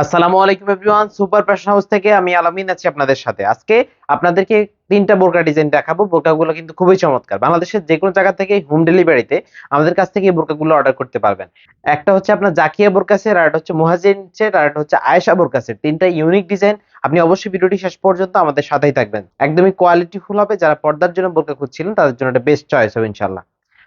আসসালামু আলাইকুম everyone, super fashion house থেকে আমি আলামিন আছি আপনাদের সাথে। আজকে আপনাদেরকে তিনটা বোরকা ডিজাইন দেখাবো। বোরকাগুলো কিন্তু খুবই চমৎকার। বাংলাদেশের যে কোনো জায়গা থেকে হোম ডেলিভারিতে আমাদের কাছ থেকে এই বোরকাগুলো অর্ডার করতে পারবেন। একটা হচ্ছে আপনার জাকিয়া বোরকাসের আর একটা হচ্ছে মুহাজিনসের আর একটা হচ্ছে আয়েশা বোরকাসের তিনটা ইউনিক ডিজাইন আপনি অবশ্যই ভিডিওটি শেষ পর্যন্ত আমাদের সাথেই থাকবেন। একদমই কোয়ালিটিফুল হবে। যারা পর্দার জন্য বোরকা খুঁজছিলেন, তাদের জন্য এটা বেস্ট চয়েস হবে ইনশাল্লাহ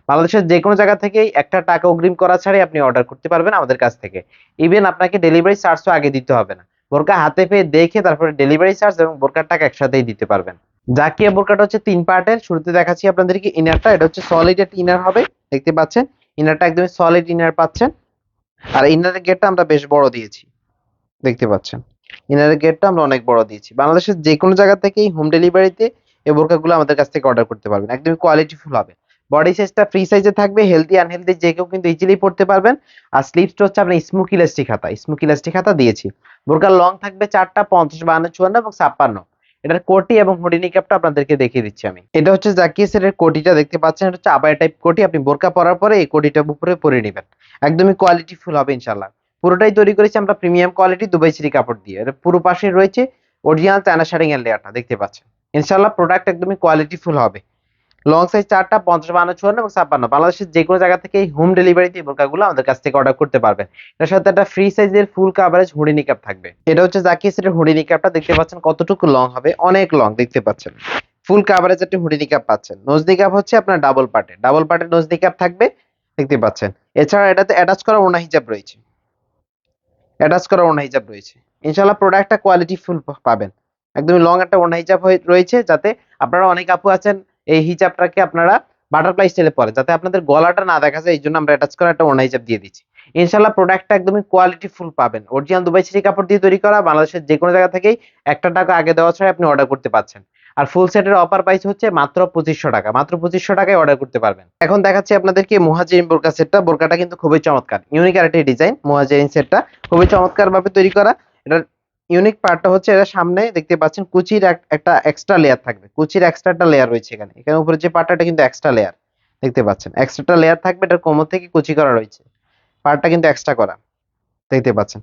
বাংলাদেশের যে কোনো জায়গা থেকেই একটা টাকা অগ্রিম করা ছাড়াই আপনি অর্ডার করতে পারবেন আমাদের কাছ থেকে। ইভেন আপনাকে ডেলিভারি চার্জও আগে দিতে হবে না। বোরকা হাতে পেয়ে দেখে তারপরে ডেলিভারি চার্জ এবং বোরকার টাকা একসাথেই দিতে পারবেন। জাকিয়া বোরকাটা হচ্ছে তিন পার্টের শুরুতে দেখাচ্ছি আপনাদেরকে ইনারটা এটা হচ্ছে সলিড একটা ইনার হবে। দেখতে পাচ্ছেন? ইনারটা একদমই সলিড ইনার পাচ্ছেন। আর ইনারের গেটটা আমরা বেশ বড় দিয়েছি। দেখতে পাচ্ছেন? ইনারের গেটটা আমরা অনেক বড় দিয়েছি। বাংলাদেশের যে কোনো জায়গা থেকেই হোম ডেলিভারিতে এই বোরকাগুলো আমাদের কাছ থেকে অর্ডার করতে পারবেন। একদমই কোয়ালিটিফুল হবে। বডি সাইজটা ফ্রি সাইজে থাকবে হেলদি আনহেলদি যে কেউ কিন্তু ইজিলি পড়তে পারবেন। আর স্লিপসটা হচ্ছে আপনার স্মুক ইলাস্টিক হাতা স্মুক ইলাস্টিক হাতা দিয়েছি। বোরকার লং থাকবে চারটা, পঞ্চাশ বান্ন চুয়ান্ন এবং ছাপ্পান্ন। এটার কোটি এবং হুডিনি ক্যাপটা আপনাদেরকে দেখিয়ে দিচ্ছি আমি। এটা হচ্ছে জাকিয়ে সেটের কোটিটা, দেখতে পাচ্ছেন? এটা হচ্ছে আবায়া টাইপ কোটি। আপনি বোরকা পরার পরে এই কোটিটা উপরে পরে নেবেন। একদমই কোয়ালিটি ফুল হবে ইনশাল্লাহ পুরোটাই তৈরি করেছি আমরা প্রিমিয়াম কোয়ালিটি দুবাই সিরি কাপড় দিয়ে। এর পুরো পাশে রয়েছে অরিজিনাল চায়না শাড়িং এর লেয়ারটা দেখতে পাচ্ছেন? ইনশাল্লাহ প্রোডাক্ট একদমই কোয়ালিটি ফুল হবে। লং সাইজ চারটা, পঞ্চাশ বান্ন, চুয়ান্ন এবং ছাপ্পান্ন। বাংলাদেশের যে কোনো জায়গা থেকে হোম ডেলিভারিতে বোরকাগুলো আমাদের কাছ থেকে অর্ডার করতে পারবেন এটার সাথে একটা ফ্রি সাইজের ফুল কাভারেজ হুডি নিকাপ থাকবে। এটা হচ্ছে জাকিয়ে সেটের হুডি নিকাপটা দেখতে পাচ্ছেন কতটুকু লং হবে। অনেক লং দেখতে পাচ্ছেন। ফুল কাভারেজ একটা হুডি নিকাপ পাচ্ছেন। নোজ নিকাপ হচ্ছে আপনার ডাবল পার্টে ডাবল পার্টের নোজ নিকাপ থাকবে, দেখতে পাচ্ছেন। এছাড়া এটাতে অ্যাটাচ করা ওনা হিজাব রয়েছে। অ্যাটাচ করা ওনা হিজাব রয়েছে। ইনশাআল্লাহ প্রোডাক্টটা কোয়ালিটি ফুল পাবেন। একদমই লং একটা ওনা হিজাব রয়েছে যাতে আপনারা অনেক আপু আছেন এই হিজাবটাকে আপনারা বাটারফ্লাই স্টাইলে পরে, যাতে আপনাদের গলাটা না দেখা যায় এই জন্য আমরা অ্যাটাচ করা একটা ওনা হিজাব দিয়ে দিচ্ছি। ইনশাল্লাহ প্রোডাক্টটা একদমই কোয়ালিটি ফুল পাবেন। অরিজিনাল দুবাই সিটি কাপড় দিয়ে তৈরি করা, বাংলাদেশের যে কোনো জায়গা থেকেই একটা টাকা আগে দেওয়া ছাড়া আপনি অর্ডার করতে পারছেন। আর ফুল সেটের অফার প্রাইস হচ্ছে মাত্র পঁচিশশো টাকা, মাত্র পঁচিশশো টাকায় অর্ডার করতে পারবেন। এখন দেখাচ্ছি আপনাদেরকে মুহাজিরিন বোরকা সেটটা বোরকাটা কিন্তু খুবই চমৎকার ইউনিক আরেকটি ডিজাইন মুহাজিরিন সেটটা খুবই চমৎকার ভাবে তৈরি করা। এটার ইউনিক পার্টটা হচ্ছে এটা সামনে দেখতে পাচ্ছেন কুচির একটা এক্সট্রা লেয়ার থাকবে। কুচির এক্সট্রাটা লেয়ার রয়েছে এখানে। এখানে উপরে যে পার্টটা কিন্তু এক্সট্রা লেয়ার দেখতে পাচ্ছেন এক্সট্রাটা লেয়ার থাকবে, এটা কোমর থেকে কুচি করা রয়েছে। পার্টটা কিন্তু এক্সট্রা করা। দেখতে পাচ্ছেন।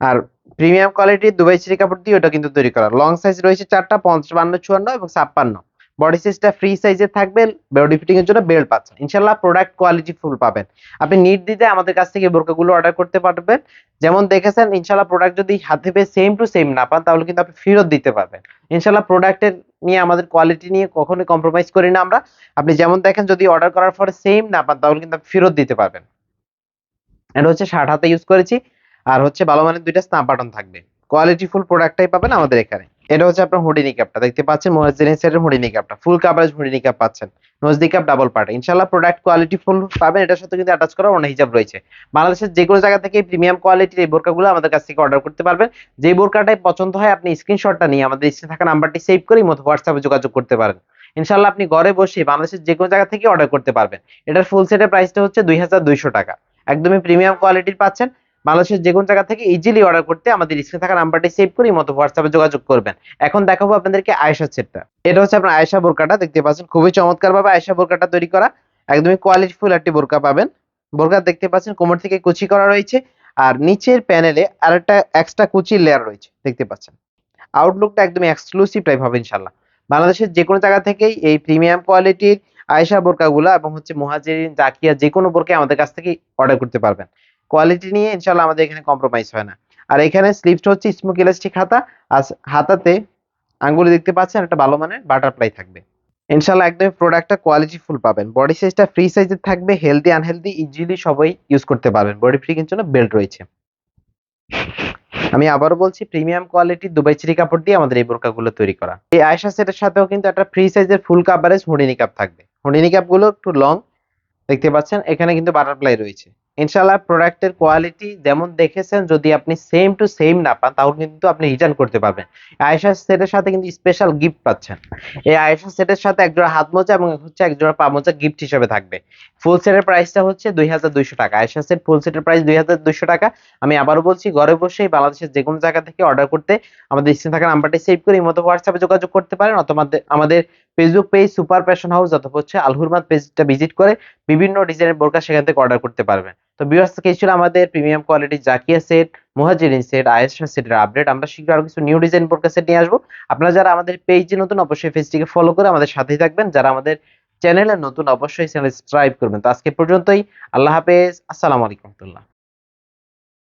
আর প্রিমিয়াম কোয়ালিটির দুবাই সিরি কাপড় দিয়ে ওটা কিন্তু তৈরি করা। লং সাইজ রয়েছে চারটা পঞ্চান্ন চুয়ান্ন এবং ছাপ্পান্ন। বডি সাইজটা ফ্রি সাইজে থাকবে বডি ফিটিং এর জন্য বেল্ট পাচ্ছেন। ইনশাল্লাহ প্রোডাক্ট কোয়ালিটি ফুল পাবেন। আপনি নিট দিতে আমাদের কাছ থেকে বোরকাগুলো অর্ডার করতে পারবেন। যেমন দেখেছেন, ইনশাল্লাহ প্রোডাক্ট যদি হাতে পেয়ে সেম টু সেম না পান, তাহলে কিন্তু আপনি ফেরত দিতে পারবেন। ইনশাল্লাহ প্রোডাক্টের নিয়ে আমাদের কোয়ালিটি নিয়ে কখনোই কম্প্রোমাইজ করি না আমরা। আপনি যেমন দেখেন, যদি অর্ডার করার পরে সেম না পান, তাহলে কিন্তু আপনি ফেরত দিতে পারবেন। এটা হচ্ছে ষাট হাতে ইউজ করেছি। আর হচ্ছে ভালো মানের দুইটা স্নাপ বাটন থাকবে। কোয়ালিটি ফুল প্রোডাক্টটাই পাবেন আমাদের এখানে। এটা হচ্ছে আপনার হুডি নিকাপটা দেখতে পাচ্ছেন মোয়াজিন সেটের হুডি নিকাপটা ফুল কাভারেজ হুডি নিকাপ পাচ্ছেন। নোজ নিকাপ ডাবল পার্ট ইনশাআল্লাহ প্রোডাক্ট কোয়ালিটি ফুল পাবেন। এটার সাথে কিন্তু অ্যাটাচ করা অনেক হিসাব রয়েছে। বাংলাদেশের যে কোনো জায়গা থেকে প্রিমিয়াম কোয়ালিটির এই বোরকাগুলো আমাদের কাছ থেকে অর্ডার করতে পারবেন। যে বোরকাটাই পছন্দ হয়, আপনি স্ক্রিনশটটা নিয়ে আমাদের স্ক্রিনে থাকা নাম্বারটি সেভ করে মতো হোয়াটসঅ্যাপে যোগাযোগ করতে পারেন। ইনশাআল্লাহ আপনি ঘরে বসে বাংলাদেশের যে কোনো জায়গা থেকে অর্ডার করতে পারবেন। এটার ফুল সেটের প্রাইসটা হচ্ছে দুই হাজার দুইশো টাকা। একদমই প্রিমিয়াম কোয়ালিটির পাচ্ছেন। বাংলাদেশের যে কোনো জায়গা থেকে ইজিলি অর্ডার করতে আমাদের স্ক্রিনে থাকা নাম্বারটি সেভ করে মতো হোয়াটসঅ্যাপে যোগাযোগ করবেন। এখন দেখাবো আপনাদেরকে আয়েশা সেটটা এটা হচ্ছে আপনার আয়েশা বোরকাটা, দেখতে পাচ্ছেন খুবই চমৎকার ভাবে আয়েশা বোরকাটা তৈরি করা। একদমই কোয়ালিটিফুল একটি বোরকা পাবেন। বোরকা দেখতে পাচ্ছেন কোমর থেকে কুচি করা রয়েছে। আর নিচের প্যানেলে আরেকটা এক্সট্রা কুচির লেয়ার রয়েছে, দেখতে পাচ্ছেন। আউটলুকটা একদমই এক্সক্লুসিভ টাইপ হবে ইনশাল্লাহ বাংলাদেশের যে কোনো জায়গা থেকেই এই প্রিমিয়াম কোয়ালিটির আয়েশা বোরকাগুলো এবং হচ্ছে মুহাজিরিন জাকিয়া যে কোনো বোরকা আমাদের কাছ থেকে অর্ডার করতে পারবেন। কোয়ালিটি নিয়ে ইনশাল্লাহ আমাদের এখানে কম্প্রোমাইজ হয় না। আর এখানে স্লিপসটা হচ্ছে স্মোক ইলাস্টিক হাতা, আর হাতাতে আঙ্গুলে দেখতে পাচ্ছেন একটা ভালো মানের বাটারফ্লাই থাকবে। ইনশাল্লাহ একদমই প্রোডাক্টটা কোয়ালিটি ফুল পাবেন। বডি সাইজটা ফ্রি সাইজের থাকবে হেলদি আনহেলদি ইজিলি সবাই ইউজ করতে পারবেন। বডি ফ্রিকের জন্য বেল্ট রয়েছে। আমি আবারও বলছি প্রিমিয়াম কোয়ালিটি দুবাই চিরি কাপড় দিয়ে আমাদের এই বোরকাগুলো তৈরি করা। এই আয়সা সেটের সাথেও কিন্তু একটা ফ্রি সাইজের ফুল কাভারেজ হুডি নিকাপ থাকবে। হুডি নিকাপগুলো একটু লং দেখতে পাচ্ছেন, এখানে কিন্তু বাটারফ্লাই রয়েছে। ইনশাআল্লাহ প্রোডাক্টের কোয়ালিটি যেমন দেখেছেন, যদি আপনি সেম টু সেম না পান, তাহলে কিন্তু আপনি রিটার্ন করতে পারবেন। আয়েশা সেটের সাথে কিন্তু স্পেশাল গিফট পাচ্ছেন। এই আয়েশা সেটের সাথে একজোড়া হাত মোজা এবং হচ্ছে একজোড়া পা মোজা গিফট হিসেবে থাকবে। ফুল সেটের প্রাইসটা হচ্ছে দুই হাজার দুইশো টাকা। আয়েশা সেট ফুল সেটের প্রাইস দুই হাজার দুইশো টাকা। আমি আবারও বলছি, ঘরে বসেই বাংলাদেশের যে কোনো জায়গা থেকে অর্ডার করতে আমাদের স্ক্রিনে থাকা নাম্বারটি সেভ করে এই মতো হোয়াটসঅ্যাপে যোগাযোগ করতে পারেন অথবা আমাদের- Facebook page super fashion house অথবা হচ্ছে আলহুরমাদ পেজটা ভিজিট করে বিভিন্ন ডিজাইনের বোরকা সেখান থেকে অর্ডার করতে পারবেন। তো বিভাস এই ছিল আমাদের premium quality Zakia set Muhajirin set Ayesha সেটের আপডেট আমরা শীঘ্র আরও কিছু নিউ ডিজাইন বোরকা সেট নিয়ে আসব। আপনারা যারা আমাদের পেজে নতুন, অবশ্যই পেজটিকে ফলো করে আমাদের সাথেই থাকবেন। যারা আমাদের চ্যানেলে নতুন, অবশ্যই চ্যানেল সাবস্ক্রাইব করবেন। তো আজকে পর্যন্তই। আল্লাহ হাফেজ। আসসালামু আলাইকুম রহমতুল্লাহ।